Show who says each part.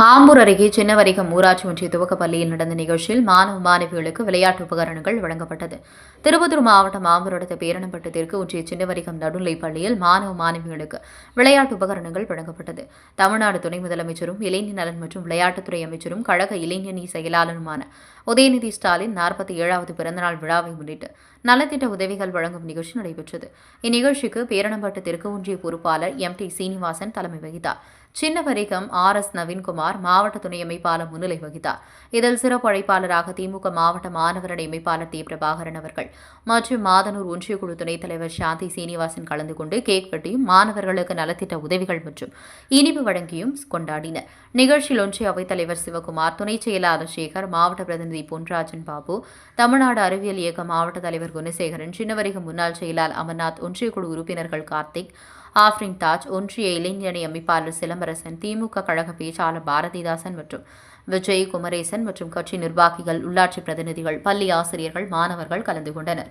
Speaker 1: ஆம்பூர் அருகே சின்னவரிகம் ஊராட்சி ஒன்றிய துவக்க பள்ளியில் நடந்த நிகழ்ச்சியில் மாணவ மாணவிகளுக்கு விளையாட்டு உபகரணங்கள் வழங்கப்பட்டது. திருப்பத்தூர் மாவட்டம் ஆம்பூர் அடுத்த பேரணப்பட்டு தெற்கு ஒன்றிய சின்னவரிகம் நடுநிலைப் பள்ளியில் மாணவ மாணவிகளுக்கு விளையாட்டு உபகரணங்கள் வழங்கப்பட்டது. தமிழ்நாடு துணை முதலமைச்சரும் இளைஞர் நலன் மற்றும் விளையாட்டுத்துறை அமைச்சரும் கழக இளைஞணி செயலாளருமான உதயநிதி ஸ்டாலின் நாற்பத்தி ஏழாவது பிறந்தநாள் விழாவை முன்னிட்டு நலத்திட்ட உதவிகள் வழங்கும் நிகழ்ச்சி நடைபெற்றது. இந்நிகழ்ச்சிக்கு பேரணப்பட்டு தெற்கு ஒன்றிய பொறுப்பாளர் எம் டி சீனிவாசன் தலைமை வகித்தார். சின்னவரிகம் ஆர் எஸ் நவீன்குமார் மாவட்ட துணை அமைப்பாளர் முன்னிலை வகித்தார். இதில் சிறப்பு அழைப்பாளராக திமுக மாவட்ட மாணவரணி அமைப்பாளர் டி. பிரபாகரன் அவர்கள் மற்றும் மாதனூர் ஒன்றியக்குழு துணைத் தலைவர் சாந்தி சீனிவாசன் கலந்து கொண்டு கேக் வெட்டியும் மாணவர்களுக்கு நலத்திட்ட உதவிகள் மற்றும் இனிப்பு வழங்கியும் கொண்டாடினர். நிகழ்ச்சியில் ஒன்றிய அவைத்தலைவர் சிவகுமார் துணைச் செயலாளர் சேகர் மாவட்ட பிரதிநிதி பொன்ராஜன் பாபு தமிழ்நாடு அறிவியல் இயக்க மாவட்ட தலைவர் குணசேகரன் சின்னவரிக முன்னாள் செயலாளர் அமர்நாத் ஒன்றியக்குழு உறுப்பினர்கள் கார்த்திக் ஆஃப்ரின் தாஜ் ஒன்றிய இளைஞரணி அமைப்பாளர் சிலம்பரசன் திமுக கழக பேச்சாளர் பாரதிதாசன் மற்றும் விஜய் குமரேசன் மற்றும் கட்சி நிர்வாகிகள் உள்ளாட்சி பிரதிநிதிகள் பள்ளி ஆசிரியர்கள் மாணவர்கள் கலந்து கொண்டனர்.